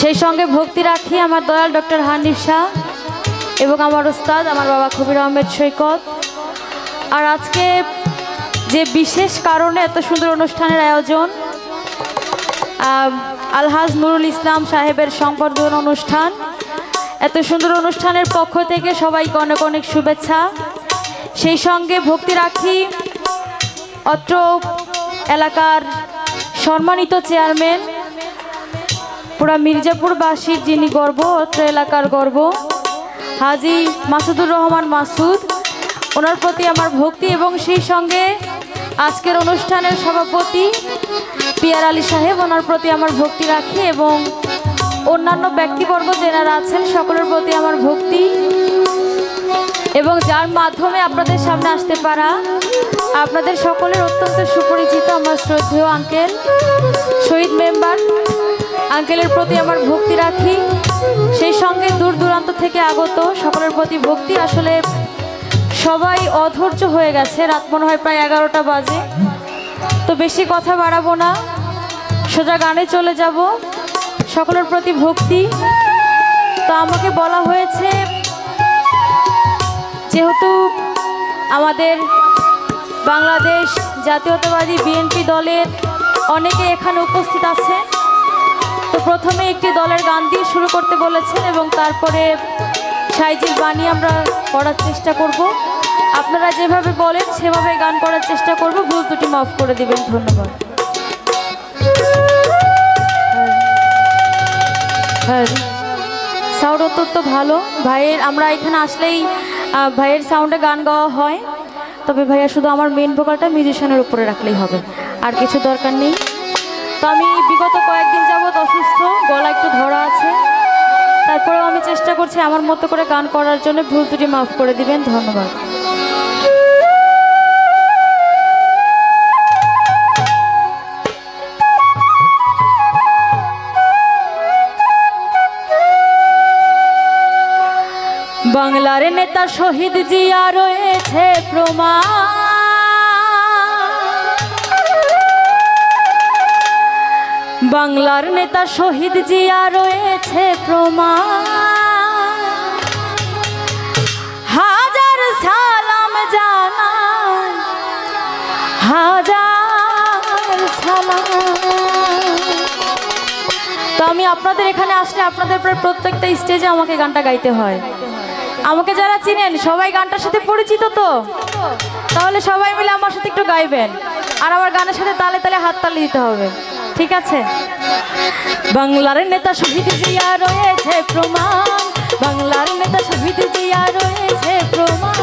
সেই সঙ্গে ভক্তি রাখি আমার দয়াল ডক্টর হানিফ শাহ এবং আমার ওস্তাদ আমার বাবা কবির আহমেদ সৈকত। আর আজকে যে বিশেষ কারণে এত সুন্দর অনুষ্ঠানের আয়োজন আলহাজ নুরুল ইসলাম সাহেবের সংবর্ধনা অনুষ্ঠান। এত সুন্দর অনুষ্ঠানের পক্ষ থেকে সবাইকে অনেক অনেক শুভেচ্ছা। সেই সঙ্গে ভক্তি রাখি অত্র এলাকার সম্মানিত চেয়ারম্যান পুরা মির্জাপুরবাসীর যিনি গর্ব, অত্র এলাকার গর্ব, হাজি মাসুদুর রহমান মাসুদ, ওনার প্রতি আমার ভক্তি এবং সেই সঙ্গে আজকের অনুষ্ঠানের সভাপতি পিয়ার আলী সাহেব, ওনার প্রতি আমার ভক্তি রাখি এবং অন্যান্য ব্যক্তিবর্গ যেনারা আছেন, সকলের প্রতি আমার ভক্তি এবং যার মাধ্যমে আপনাদের সামনে আসতে পারা, আপনাদের সকলের অত্যন্ত সুপরিচিত আমার শ্রদ্ধেয় আঙ্কেল শহীদ মেম্বার আঙ্কেলের প্রতি আমার ভক্তি রাখি। সেই সঙ্গে দূর দূরান্ত থেকে আগত সকলের প্রতি ভক্তি। আসলে সবাই অধৈর্য হয়ে গেছে। রাত মনে হয় প্রায় এগারোটা বাজে। তো বেশি কথা বাড়াবো না। সোজা গানে চলে যাব। সকলের প্রতি ভক্তি। তো আমাকে বলা হয়েছে, যেহেতু আমাদের বাংলাদেশ জাতীয়তাবাদী বিএনপি দলের অনেকে এখানে উপস্থিত আছে প্রথমে একটি দলের গান দিয়ে শুরু করতে বলেছেন এবং তারপরে সাইজির বাণী আমরা করার চেষ্টা করব। আপনারা যেভাবে বলেন, সেভাবে গান করার চেষ্টা করব। ভুল দুটি মাফ করে দিবেন, ধন্যবাদ। হ্যাঁ সাউন্ড অত্যন্ত ভালো। ভাইয়ের, আমরা এখানে আসলেই ভাইয়ের সাউন্ডে গান গাওয়া হয়। তবে ভাইয়া শুধু আমার মেন ভোকালটা মিউজিশিয়ানের উপরে রাখলেই হবে। আর কিছু দরকার নেই। তো আমি বিগত কয়েকদিন করছি আমার মতো করে গান করার জন্য ভুল ত্রুটি মাফ করে দিবেন, ধন্যবাদ। বাংলার নেতা শহীদ জিয়া রয়েছে প্রমাণ। বাংলার নেতা শহীদ জিয়া রয়েছে প্রমাণ। হাজার তো আমি আপনাদের এখানে আসলে আপনাদের প্রায় প্রত্যেকটা স্টেজে আমাকে গানটা গাইতে হয়। আমাকে যারা চিনেন, সবাই গানটার সাথে পরিচিত তো? তাহলে সবাই মিলে আমার সাথে একটু গাইবেন। আর আমার গানের সাথে তালে তালে হাত তালে দিতে হবে। ঠিক আছে? বাংলার নেতা শহীদ জিয়া রয়েছে প্রমাণ। বাংলার নেতা শহীদ জিয়া রয়েছে প্রমাণ।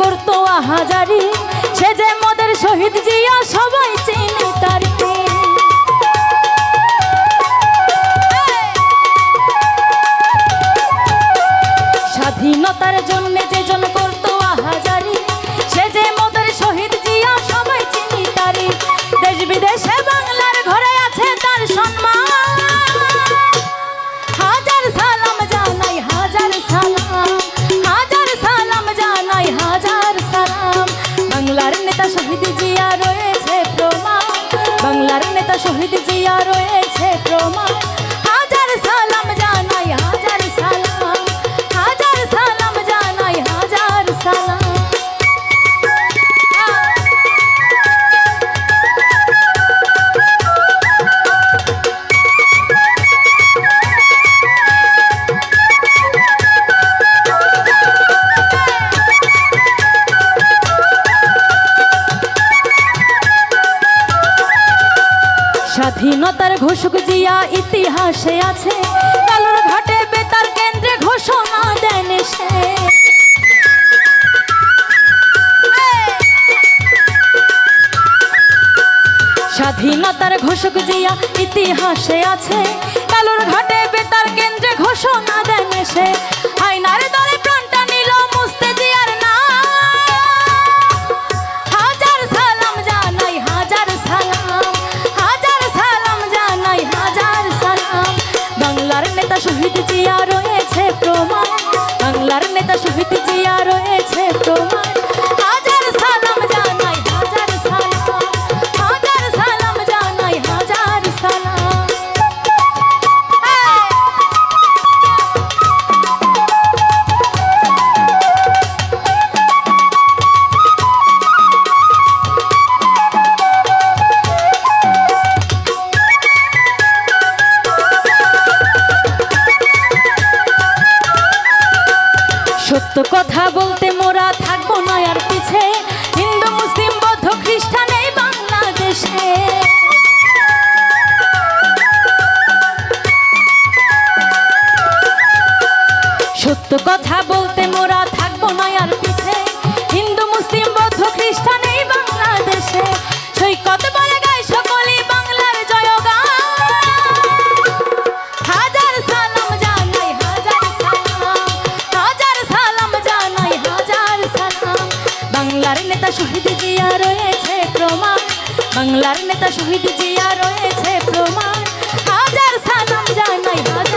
করতো আহাজারি। স্বাধীনতার ঘোষক জিয়া ইতিহাসে আছে। কালোর ঘাটে বেতার কেন্দ্রে ঘোষণা দেন সে। স্বাধীনতার ঘোষক জিয়া ইতিহাসে আছে। কালোর ঘাটে বেতার কেন্দ্রে ঘোষণা দেন সে। আইনার দলে নেতা শহীদ কথা বলতে মোরা থাকব নয় আর পিছে। হিন্দু, মুসলিম, বৌদ্ধ, খ্রিস্টান এই বাংলাদেশে। সৈকত বলে গায় সকলেই বাংলার জয়গান। হাজার সালাম জানাই, হাজার সালাম। হাজার সালাম জানাই, হাজার সালাম। বাংলার নেতা শহীদ জিয়া রয়েছে প্রমাণ। বাংলার নেতা শহীদ জিয়া রয়েছে প্রমাণ। হাজার সালাম জানাই, হাজার